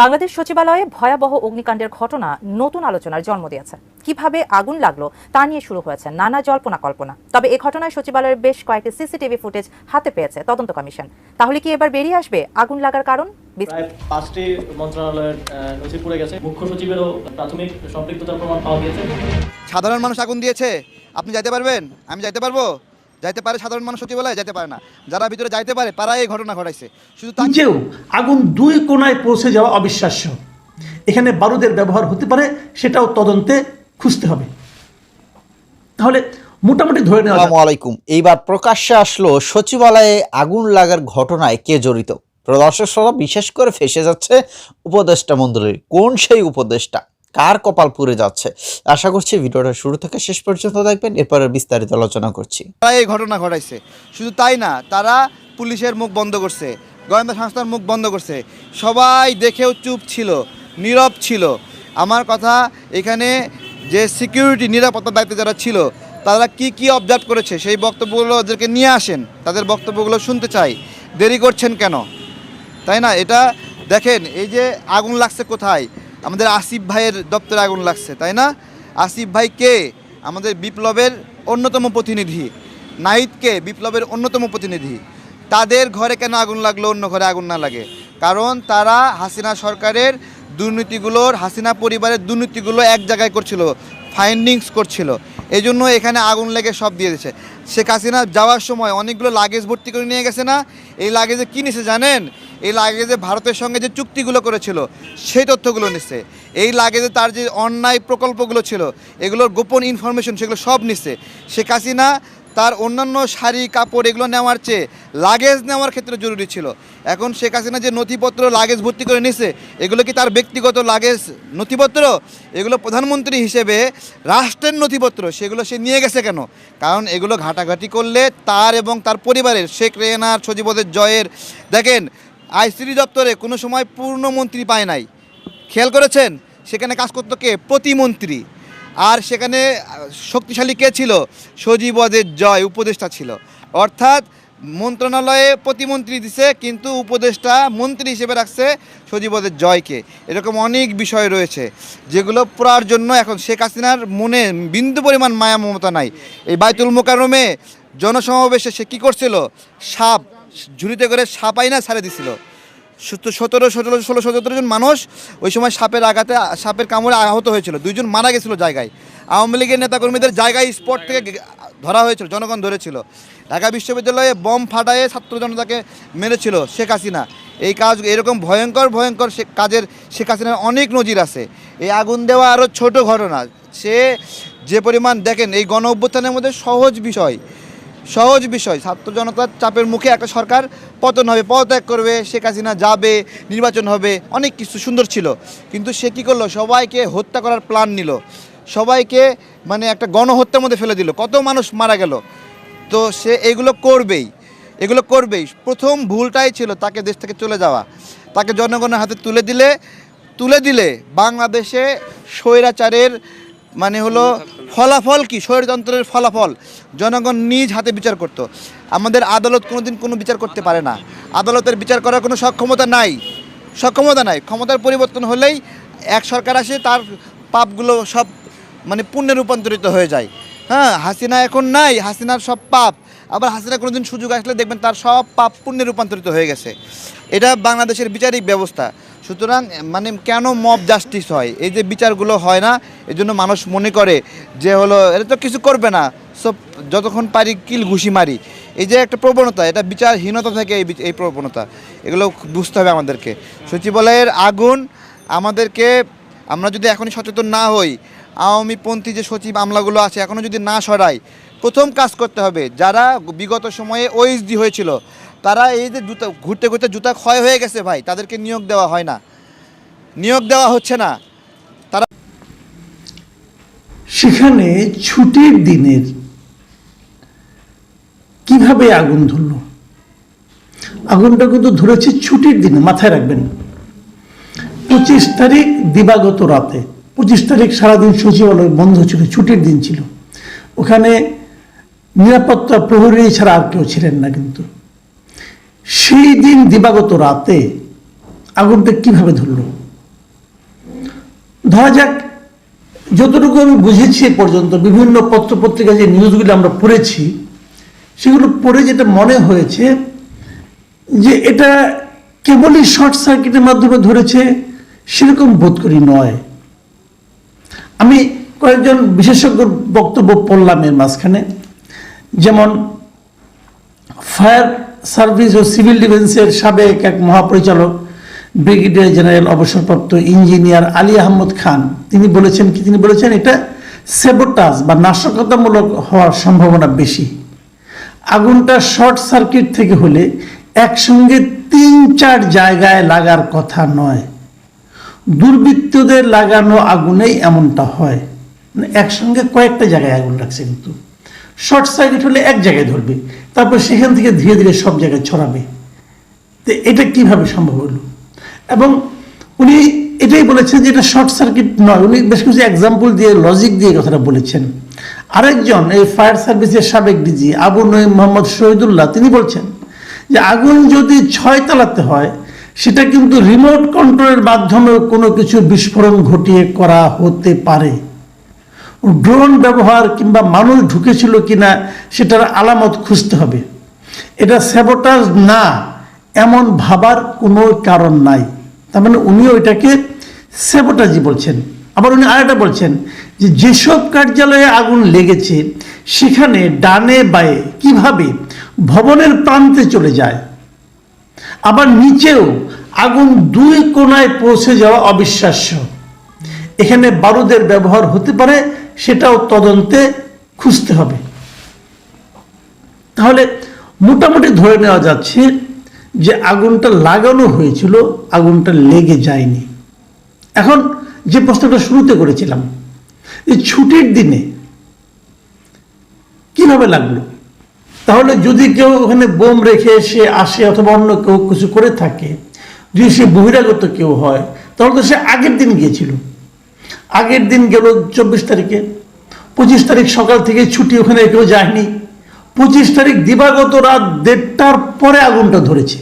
বাংলাদেশ সচিবালয়ে ভয়াবহ অগ্নিকাণ্ডের ঘটনা নতুন আলোচনার জন্ম দিয়েছে। কীভাবে আগুন লাগল তা নিয়ে শুরু হয়েছে নানা জল্পনা কল্পনা। তবে এ ঘটনায় সচিবালয়ের বেশ কয়েকটি সিসিটিভি ফুটেজ হাতে পেয়েছে তদন্ত কমিশন। তাহলে কি এবার বেরিয়ে আসবে আগুন লাগার কারণ? পাঁচটি মন্ত্রণালয়ের নথি পড়ে গেছে। মুখ্য সচিবেরও প্রাথমিক সম্পৃক্ততার প্রমাণ পাওয়া গিয়েছে। সাধারণ মানুষ আগুন দিয়েছে। আপনি যাইতে পারবেন? আমি যাইতে পারব? যাইতে পারে সাধারণ মানুষ সচিবালয় যাইতে পারে না। যারা ভিতরে যাইতে পারে তারা এই ঘটনা ঘটাইছে। শুধু নিচেও আগুন দুই কোনায় পৌঁছে যাওয়া অবিশ্বাস্য। এখানে বারুদের ব্যবহার হতে পারে সেটাও তদন্তে খুঁজতে হবে। তাহলে মোটামুটি ধরে নেওয়া আলাইকুম। এইবার প্রকাশ্যে আসলো সচিবালয়ে আগুন লাগার ঘটনায় কে জড়িত। প্রদর্শক শ্রোতা বিশেষ করে ফেসে যাচ্ছে উপদেষ্টা মন্ডলীর কোন সেই উপদেষ্টা? কার কপাল পুড়ে যাচ্ছে। আশা করছি ভিডিওটা শুরু থেকে শেষ পর্যন্ত দেখবেন এরপরে বিস্তারিত আলোচনা করছি। তারা এই ঘটনা ঘটাইছে। শুধু তাই না, তারা পুলিশের মুখ বন্ধ করছে, গোয়েন্দা সংস্থার মুখ বন্ধ করছে। সবাই দেখেও চুপ ছিল, নীরব ছিল। আমার কথা, এখানে যে সিকিউরিটি নিরাপত্তার দায়িত্বে যারা ছিল, তারা কি কি অবজার্ভ করেছে, সেই বক্তব্যগুলো ওদেরকে নিয়ে আসেন। তাদের বক্তব্যগুলো শুনতে চাই। দেরি করছেন কেন? তাই না? এটা দেখেন, এই যে আগুন লাগছে কোথায়? আমাদের আসিফ ভাইয়ের দপ্তরে আগুন লাগছে, তাই না? আসিফ ভাই কে? আমাদের বিপ্লবের অন্যতম প্রতিনিধি। নাহিদকে, বিপ্লবের অন্যতম প্রতিনিধি। তাদের ঘরে কেন আগুন লাগল, অন্য ঘরে আগুন না লাগে? কারণ তারা হাসিনা সরকারের দুর্নীতিগুলোর, হাসিনা পরিবারের দুর্নীতিগুলো এক জায়গায় করছিল ফাইন্ডিংস করছিল। এই জন্য এখানে আগুন লেগে সব দিয়ে দিয়েছে। শেখ হাসিনা যাওয়ার সময় অনেকগুলো লাগেজ ভর্তি করে নিয়ে গেছে না? এই লাগেজে কী নিছে জানেন? এই লাগেজে ভারতের সঙ্গে যে চুক্তিগুলো করেছিল, সেই তথ্যগুলো নিচ্ছে এই লাগেজে তার যে অন্যায় প্রকল্পগুলো ছিল, এগুলোর গোপন ইনফরমেশন সেগুলো সব নিচ্ছে শেখ হাসিনা তার অন্যান্য শাড়ি, কাপড় এগুলো নেওয়ার চেয়ে লাগেজ নেওয়ার ক্ষেত্রে জরুরি ছিল। এখন শেখ হাসিনা যে নথিপত্র লাগেজ ভর্তি করে নিছে, এগুলো কি তার ব্যক্তিগত লাগেজ নথিপত্র? এগুলো প্রধানমন্ত্রী হিসেবে রাষ্ট্রের নথিপত্র, সেগুলো সে নিয়ে গেছে কেন? কারণ এগুলো ঘাটাঘাটি করলে তার এবং তার পরিবারের, শেখ রেহানার সচিবদের জয়ের, দেখেন আইসিডি দপ্তরে কোনো সময় পূর্ণ মন্ত্রী পায় নাই। খেয়াল করেছেন? সেখানে কাজ করতো কে? প্রতিমন্ত্রী। আর সেখানে শক্তিশালী কে ছিল? সজীবদের জয়, উপদেষ্টা ছিল। অর্থাৎ মন্ত্রণালয়ে প্রতিমন্ত্রী দিছে, কিন্তু উপদেষ্টা মন্ত্রী হিসেবে রাখছে সজীবদের জয়কে। এরকম অনেক বিষয় রয়েছে, যেগুলো পড়ার জন্য এখন শেখ হাসিনার মনে বিন্দু পরিমাণ মায়া মমতা নাই। এই বাইতুল মোকারমে জনসমাবেশে সে কী করছিল? সাপ ঝুড়িতে করে সাপাই না ছাড়ে দিছিল। সত- সতেরো সতেরো, ষোলো, সতেরো জন মানুষ ওই সময় সাপের আঘাতে, সাপের কামড়ে আহত হয়েছিল। দুইজন মারা গেছিল জায়গায়। আওয়ামী লীগের নেতাকর্মীদের জায়গায় স্পট থেকে ধরা হয়েছিল, জনগণ ধরেছিল। ঢাকা বিশ্ববিদ্যালয়ে বম ফাটায়ে ছাত্র জনতাকে মেরেছিল শেখ হাসিনা। এই কাজ এরকম ভয়ঙ্কর ভয়ঙ্কর সে কাজের শেখ হাসিনার অনেক নজির আছে। এই আগুন দেওয়া আরও ছোট ঘটনা। সে যে পরিমাণ দেখেন, এই গণ অভ্যুত্থানের মধ্যে সহজ বিষয়। সহজ বিষয়। ছাত্র জনতার চাপের মুখে একটা সরকার পতন হবে, পদত্যাগ করবে, শেখ হাসিনা যাবে, নির্বাচন হবে, অনেক কিছু সুন্দর ছিল। কিন্তু সে কী করল? সবাইকে হত্যা করার প্ল্যান নিল। সবাইকে মানে একটা গণহত্যার মধ্যে ফেলে দিল। কত মানুষ মারা গেল? তো সে এগুলো করবেই। এগুলো করবেই। প্রথম ভুলটাই ছিল তাকে দেশ থেকে চলে যাওয়া। তাকে জনগণের হাতে তুলে দিলে তুলে দিলে বাংলাদেশে স্বৈরাচারের মানে হলো ফলাফল কি? স্বৈরতন্ত্রের ফলাফল। জনগণ নিজ হাতে বিচার করত। আমাদের আদালত কোনোদিন কোনো বিচার করতে পারে না। আদালতের বিচার করার কোনো সক্ষমতা নাই। সক্ষমতা নাই। ক্ষমতার পরিবর্তন হলেই এক সরকার আসে, তার পাপগুলো সব মানে পুণ্যে রূপান্তরিত হয়ে যায়। হ্যাঁ হাসিনা এখন নাই। হাসিনার সব পাপ। আবার হাসিনা কোনোদিন সুযোগ আসলে দেখবেন তার সব পাপ পুণ্যে রূপান্তরিত হয়ে গেছে। এটা বাংলাদেশের বিচারিক ব্যবস্থা। সুতরাং মানে কেন মব জাস্টিস হয়? এই যে বিচারগুলো হয় না, এই জন্য মানুষ মনে করে যে হলো এটা তো কিছু করবে না। সব যতক্ষণ পারি কিল ঘুষি মারি। এই যে একটা প্রবণতা, এটা বিচারহীনতা থেকে এই এই প্রবণতা, এগুলো বুঝতে হবে আমাদেরকে। সচিবালয়ের আগুন আমাদেরকে, আমরা যদি এখনই সচেতন না হই আওয়ামীপন্থী যে সচিব আমলাগুলো আছে, এখনও যদি না সরাই, প্রথম কাজ করতে হবে, যারা বিগত সময়ে ওএসডি হয়েছিল তারা এই যে জুতা, ঘুরতে ঘুরতে জুতা ক্ষয় হয়ে গেছে ভাই, তাদেরকে নিয়োগ দেওয়া হয় না। নিয়োগ দেওয়া হচ্ছে না। তারা সেখানে ছুটির দিনের কীভাবে আগুন ধরলো? আগুনটা কিন্তু ধরেছে ছুটির দিনে, মাথায় রাখবেন। পঁচিশ তারিখ দিবাগত রাতে, পঁচিশ তারিখ সারাদিন সচিবালয় বন্ধ ছিল, ছুটির দিন ছিল। ওখানে নিরাপত্তা প্রহরী ছাড়া আর কেউ ছিলেন না কিন্তু। সেই দিন দিবাগত রাতে আগুনটা কীভাবে ধরলো? ধরা যাক, যতটুকু আমি বুঝেছি এ পর্যন্ত, বিভিন্ন পত্রপত্রিকা যে নিউজগুলো আমরা পড়েছি, সেগুলো পড়ে যেটা মনে হয়েছে যে এটা কেবলই শর্ট সার্কিটের মাধ্যমে ধরেছে, সেরকম বোধ করি নয়। আমি কয়েকজন বিশেষজ্ঞর বক্তব্য পড়লাম এর মাঝখানে, যেমন ফায়ার সার্ভিস ও সিভিল ডিফেন্সের সাবেক এক মহাপরিচালক, ব্রিগেডিয়ার জেনারেল অবসরপ্রাপ্ত ইঞ্জিনিয়ার আলী আহমদ খান। তিনি বলেছেন কি? তিনি বলেছেন এটা সেবোটাস বা নাশকতামূলক হওয়ার সম্ভাবনা বেশি। আগুনটা শর্ট সার্কিট থেকে হলে একসঙ্গে তিন চার জায়গায় লাগার কথা নয়। দুর্বৃত্তদের লাগানো আগুনেই এমনটা হয়। মানে একসঙ্গে কয়েকটা জায়গায় আগুন লাগছে কিন্তু। শর্ট সার্কিট হলে এক জায়গায় ধরবে। তারপর সেখান থেকে ধীরে ধীরে সব জায়গায় ছড়াবে। তো এটা কীভাবে সম্ভব হলো? এবং উনি এটাই বলেছেন যে এটা শর্ট সার্কিট নয়। উনি বেশ কিছু এক্সাম্পল দিয়ে লজিক দিয়ে কথাটা বলেছেন। আরেকজন, এই ফায়ার সার্ভিসের সাবেক ডিজি আবু নঈম মোহাম্মদ শহীদুল্লাহ, তিনি বলছেন যে আগুন যদি ছয় তালাতে হয়, সেটা কিন্তু রিমোট কন্ট্রোলের মাধ্যমে কোনো কিছু বিস্ফোরণ ঘটিয়ে করা হতে পারে। ড্রোন ব্যবহার কিংবা মানুষ ঢুকেছিল কিনা সেটার আলামত খুঁজতে হবে। এটা স্যাবোটাজ না, এমন ভাবার কোনো কারণ নাই। তার মানে উনিও এটাকে স্যাবোটাজই বলছেন। আবার উনি আরেকটা বলছেন যে যেসব কার্যালয়ে আগুন লেগেছে, সেখানে ডানে বায়ে কীভাবে ভবনের প্রান্তে চলে যায়, আবার নিচেও আগুন দুই কোণায় পৌঁছে যাওয়া অবিশ্বাস্য। এখানে বারুদের ব্যবহার হতে পারে সেটাও তদন্তে খুঁজতে হবে। তাহলে মোটামুটি ধরে নেওয়া যাচ্ছে যে আগুনটা লাগানো হয়েছিল, আগুনটা লেগে যায়নি। এখন যে প্রশ্নটা শুরুতে করেছিলাম, যে ছুটির দিনে কীভাবে লাগল? তাহলে যদি কেউ ওখানে বোম রেখে সে আসে অথবা অন্য কেউ কিছু করে থাকে, যদি সে বহিরাগত কেউ হয়, তাহলে তো সে আগের দিন গিয়েছিল। আগের দিন গেল চব্বিশ তারিখে। পঁচিশ তারিখ সকাল থেকে ছুটি ওখানে কেউ যায়নি। পঁচিশ তারিখ দিবাগত রাত দেড়টার পরে আগুনটা ধরেছে।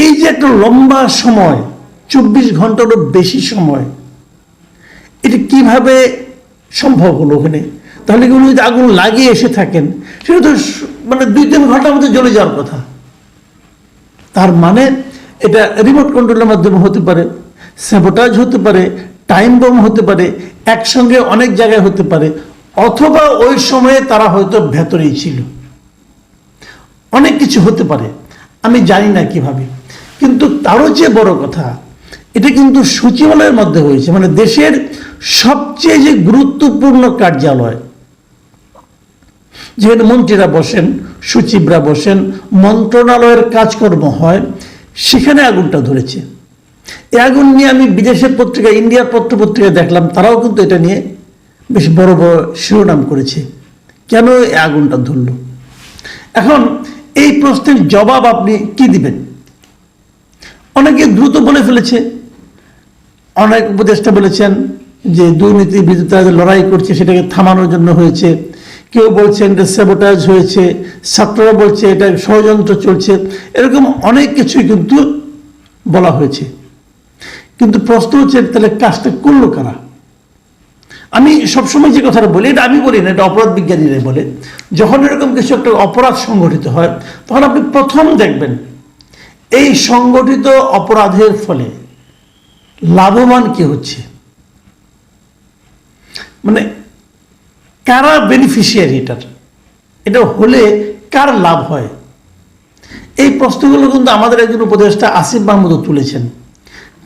এই যে একটা লম্বা সময়, চব্বিশ ঘন্টারও বেশি সময়, এটা কীভাবে সম্ভব হলো ওখানে? তাহলে কি উনি যদি আগুন লাগিয়ে এসে থাকেন, সেটা তো মানে দুই তিন ঘণ্টার মধ্যে জ্বলে যাওয়ার কথা। তার মানে এটা রিমোট কন্ট্রোলের মাধ্যমে হতে পারে। স্যাবোটাজ হতে পারে টাইম বোম হতে পারে, একসঙ্গে অনেক জায়গায় হতে পারে, অথবা ওই সময়ে তারা হয়তো ভেতরেই ছিল। অনেক কিছু হতে পারে, আমি জানি না কীভাবে। কিন্তু তারও যে বড় কথা, এটা কিন্তু সচিবালয়ের মধ্যে হয়েছে মানে দেশের সবচেয়ে যে গুরুত্বপূর্ণ কার্যালয়, যেখানে মন্ত্রীরা বসেন, সচিবরা বসেন, মন্ত্রণালয়ের কাজকর্ম হয়, সেখানে আগুনটা ধরেছে। এই আগুন নিয়ে আমি বিদেশের পত্রিকা ইন্ডিয়ার পত্র পত্রিকায় দেখলাম, তারাও কিন্তু এটা নিয়ে বেশ বড় বড় শিরোনাম করেছে। কেন এই আগুনটা ধরল? এখন এই প্রশ্নের জবাব আপনি কি দিবেন? অনেকে দ্রুত বলে ফেলেছে, অনেক উপদেষ্টা বলেছেন যে দুর্নীতির বিরুদ্ধে লড়াই করছে, সেটাকে থামানোর জন্য হয়েছে। কেউ বলছেন এটা সেবোটাজ হয়েছে, ছাত্ররা বলছে এটা ষড়যন্ত্র চলছে, এরকম অনেক কিছুই কিন্তু বলা হয়েছে। কিন্তু প্রশ্ন হচ্ছে, তাহলে কাজটা করল কারা? আমি সবসময় যে কথাটা বলি, এটা আমি বলি না, এটা অপরাধ বিজ্ঞানীরা বলে, যখন এরকম কিছু একটা অপরাধ সংগঠিত হয়, তখন আপনি প্রথম দেখবেন, এই সংগঠিত অপরাধের ফলে লাভবান কে হচ্ছে? মানে কারা বেনিফিশিয়ারি এটার? এটা হলে কার লাভ হয়? এই প্রশ্নগুলো কিন্তু আমাদের একজন উপদেষ্টা আসিফ মাহমুদও তুলেছেন।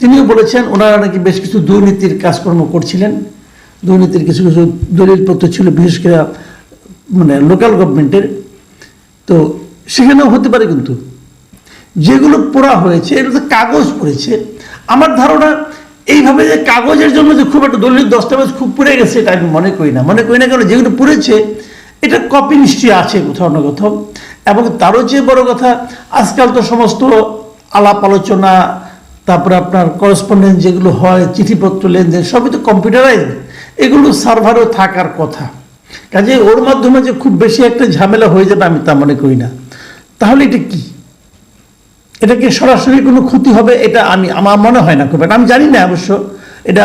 তিনিও বলেছেন ওনারা নাকি বেশ কিছু দুর্নীতির কাজকর্ম করছিলেন। দুর্নীতির কিছু কিছু দলিলপত্র ছিল, বিশেষ করে মানে লোকাল গভর্নমেন্টের তো সেখানেও হতে পারে কিন্তু। যেগুলো পড়া হয়েছে এগুলো তো কাগজ পড়েছে। আমার ধারণা, এইভাবে যে কাগজের জন্য যে খুব একটা দলিল দস্তাবেজ খুব পড়ে গেছে, এটা আমি মনে করি না। মনে করি না কেন, যেগুলো পড়েছে, এটা কপি নিশ্চয়ই আছে কোথাও না কোথাও। এবং তারও চেয়ে বড় কথা, আজকাল তো সমস্ত আলাপ আলোচনা তারপরে আপনার করসপন্ডেন্স যেগুলো হয়, চিঠিপত্র লেনদেন, সবই তো কম্পিউটারাইজ এগুলো সার্ভারও থাকার কথা। কাজে ওর মাধ্যমে যে খুব বেশি একটা ঝামেলা হয়ে যাবে আমি তা মনে করি না। তাহলে এটা কি? এটা কি সরাসরি কোনো ক্ষতি হবে, এটা আমি, আমার মনে হয় না খুব একটা। আমি জানি না অবশ্য, এটা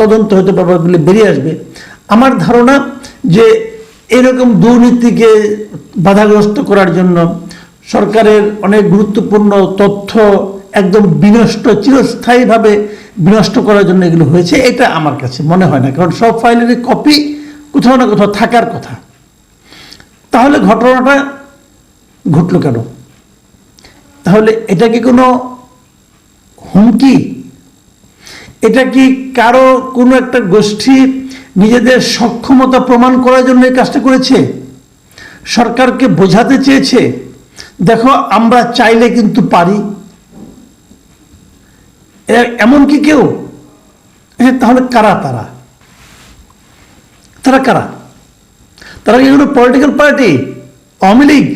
তদন্ত পারবে বলে বেরিয়ে আসবে। আমার ধারণা যে এরকম দুর্নীতিকে বাধাগ্রস্ত করার জন্য সরকারের অনেক গুরুত্বপূর্ণ তথ্য একদম বিনষ্ট, চিরস্থায়ীভাবে বিনষ্ট করার জন্য এগুলো হয়েছে। এটা আমার কাছে মনে হয় না, কারণ সব ফাইলেরই কপি কোথাও না কোথাও থাকার কথা। তাহলে ঘটনাটা ঘটলো কেন? তাহলে এটা কি কোনো হুমকি? এটা কি কারও কোনো একটা গোষ্ঠী নিজেদের সক্ষমতা প্রমাণ করার জন্য এই কাজটা করেছে? সরকারকে বোঝাতে চেয়েছে? দেখো, আমরা চাইলে কিন্তু পারি। এমন কি কেউ? হ্যাঁ তাহলে কারা তারা? তারা কারা? তারা কি কোনো পলিটিক্যাল পার্টি আওয়ামী লীগ?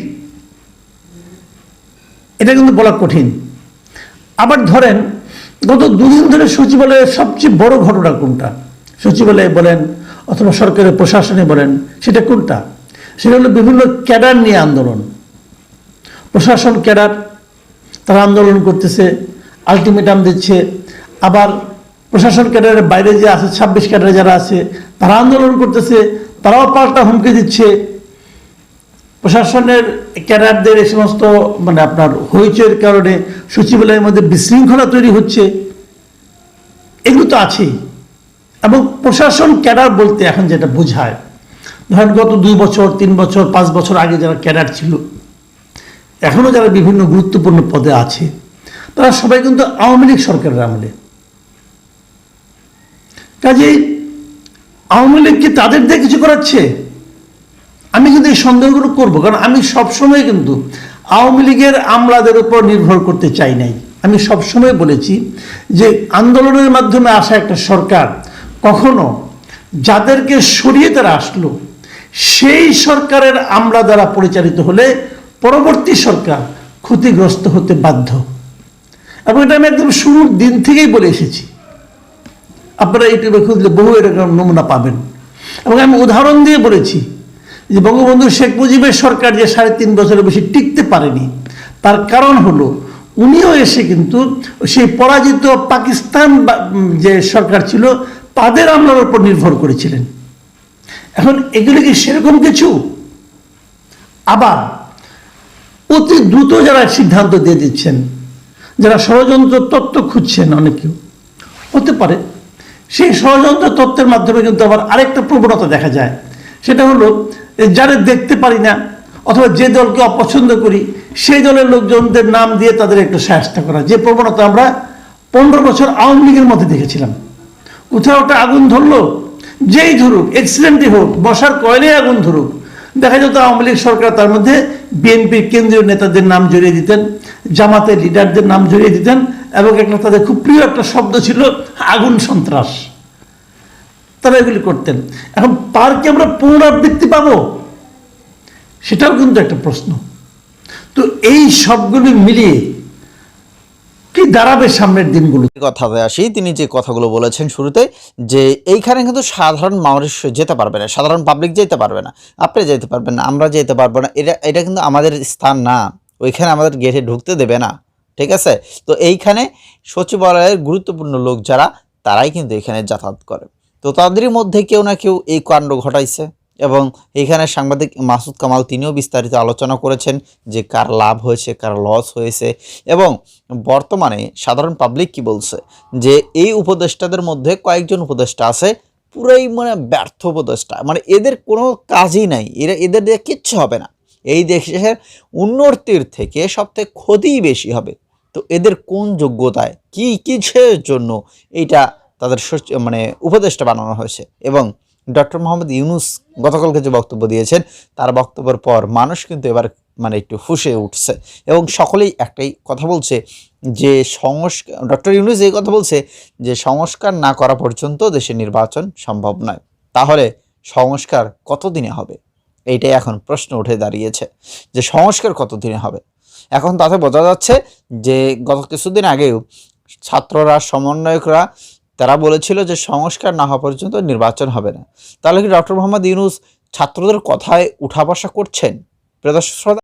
এটা কিন্তু বলা কঠিন। আবার ধরেন, গত দুদিন ধরে সচিবালয়ের সবচেয়ে বড় ঘটনা কোনটা? সচিবালয়ে বলেন, অথবা সরকারের প্রশাসনে বলেন, সেটা কোনটা? সেটা হলো বিভিন্ন ক্যাডার নিয়ে আন্দোলন। প্রশাসন ক্যাডার, তারা আন্দোলন করতেছে। আলটিমেটাম দিচ্ছে। আবার প্রশাসন ক্যাডারের বাইরে যে আছে, ছাব্বিশ ক্যাডারে যারা আছে, তারা আন্দোলন করতেছে, তারাও পাল্টা হুমকি দিচ্ছে। প্রশাসনের ক্যাডারদের এই সমস্ত মানে আপনার হইচয়ের কারণে সচিবালয়ের মধ্যে বিশৃঙ্খলা তৈরি হচ্ছে। এগুলো তো আছেই। এবং প্রশাসন ক্যাডার বলতে এখন যেটা বোঝায়, ধরেন গত দুই বছর, তিন বছর, পাঁচ বছর আগে যারা ক্যাডার ছিল এখনও যারা বিভিন্ন গুরুত্বপূর্ণ পদে আছে তারা সবাই কিন্তু আওয়ামী লীগ সরকারের আমলে। কাজেই আওয়ামী লীগ কি তাদের দিয়ে কিছু করাচ্ছে? আমি কিন্তু এই সন্দেহগুলো করব, কারণ আমি সবসময় কিন্তু আওয়ামী লীগের আমলাদের উপর নির্ভর করতে চাই নাই। আমি সবসময় বলেছি যে আন্দোলনের মাধ্যমে আসা একটা সরকার কখনো যাদেরকে সরিয়ে তারা আসলো, সেই সরকারের আমলা দ্বারা পরিচালিত হলে পরবর্তী সরকার ক্ষতিগ্রস্ত হতে বাধ্য। এবং এটা আমি একদম শুরুর দিন থেকেই বলে এসেছি। আপনারা ইউটিউবে খুঁজলে বহু এরকম নমুনা পাবেন। এবং আমি উদাহরণ দিয়ে বলেছি যে বঙ্গবন্ধু শেখ মুজিবের সরকার যে সাড়ে তিন বছরের বেশি টিকতে পারেনি, তার কারণ হলো উনিও এসে কিন্তু সেই পরাজিত পাকিস্তান যে সরকার ছিল, তাদের আমলার উপর নির্ভর করেছিলেন। এখন এগুলো কি সেরকম কিছু? আবার অতি দ্রুত যারা সিদ্ধান্ত দিয়ে দিচ্ছেন যারা ষড়যন্ত্র তত্ত্ব খুঁজছেন অনেকেও। হতে পারে। সেই ষড়যন্ত্র তত্ত্বের মাধ্যমে কিন্তু আবার আরেকটা প্রবণতা দেখা যায়। সেটা হলো যারা দেখতে পারি না অথবা যে দলকে অপছন্দ করি, সেই দলের লোকজনদের নাম দিয়ে তাদের একটু সাহায্য করা। যে প্রবণতা আমরা পনেরো বছর আওয়ামী লীগের মধ্যে দেখেছিলাম। কোথাও একটা আগুন ধরলো, যেই ধরুক অ্যাক্সিডেন্টই হোক, বসার কয়লে আগুন ধরুক, দেখা যেত আওয়ামী লীগ সরকার তার মধ্যে বিএনপির কেন্দ্রীয় নেতাদের নাম জড়িয়ে দিতেন, জামাতের লিডারদের নাম জড়িয়ে দিতেন এবং একটা তাদের খুব প্রিয় একটা শব্দ ছিল, আগুন সন্ত্রাস। তারা এগুলি করতেন। এখন তার কি আমরা পুনরাবৃত্তি পাবো? সেটাও কিন্তু একটা প্রশ্ন। তো এই সবগুলি মিলিয়ে কি দাঁড়াবে সামনের দিনগুলো? কথাতে আসি, তিনি যে কথাগুলো বলেছেন শুরুতে, যে এইখানে কিন্তু সাধারণ মানুষ যেতে পারবে না, সাধারণ পাবলিক যেতে পারবে না, আপনি যেতে পারবেন না, আমরা যেতে পারব না, এটা এটা কিন্তু আমাদের স্থান না, ওইখানে আমাদের গেটে ঢুকতে দেবে না, ঠিক আছে? তো এইখানে সচিবালয়ের গুরুত্বপূর্ণ লোক যারা, তারাই কিন্তু এখানে যাতায়াত করে। তো তাদের মধ্যে কেউ না কেউ এই কাণ্ড ঘটাইছে। এবং এখানে সাংবাদিক মাসুদ কামাল তিনিও বিস্তারিত আলোচনা করেছেন যে কার লাভ হয়েছে, কার লস হয়েছে এবং বর্তমানে সাধারণ পাবলিক কি বলছে? যে এই উপদেষ্টাদের মধ্যে কয়েকজন উপদেষ্টা আছে, পুরাই মানে ব্যর্থ উপদেষ্টা। মানে এদের কোনো কাজই নাই। এরা, এদের দিয়ে কিচ্ছু হবে না। এই দেশের উন্নতির থেকে সবথেকে ক্ষতিই বেশি হবে। তো এদের কোন যোগ্যতায়? কি, কিসের জন্য? এইটা তাদের মানে উপদেষ্টা বানানো হয়েছে। এবং ডক্টর মোহাম্মদ ইউনুস গতকালকে যে বক্তব্য দিয়েছেন, তার বক্তব্যের পর মানুষ কিন্তু এবার মানে একটু ফুসে উঠছে। এবং সকলেই একটাই কথা বলছে যে সংস্কার ডক্টর ইউনুস এই কথা বলছে যে সংস্কার না করা পর্যন্ত দেশে নির্বাচন সম্ভব নয়। তাহলে সংস্কার কতদিনে হবে? এইটাই এখন প্রশ্ন উঠে দাঁড়িয়েছে যে সংস্কার কতদিনে হবে? এখন তাতে বোঝা যাচ্ছে যে গত কিছুদিন আগেও ছাত্ররা, সমন্বয়করা তারা বলেছিল যে সংস্কার না হওয়া পর্যন্ত নির্বাচন হবে না। তাহলে কি ডক্টর মোহাম্মদ ইউনুস ছাত্রদের কথায় উঠা বসা করছেন? প্রিয় দর্শক, শ্রোতা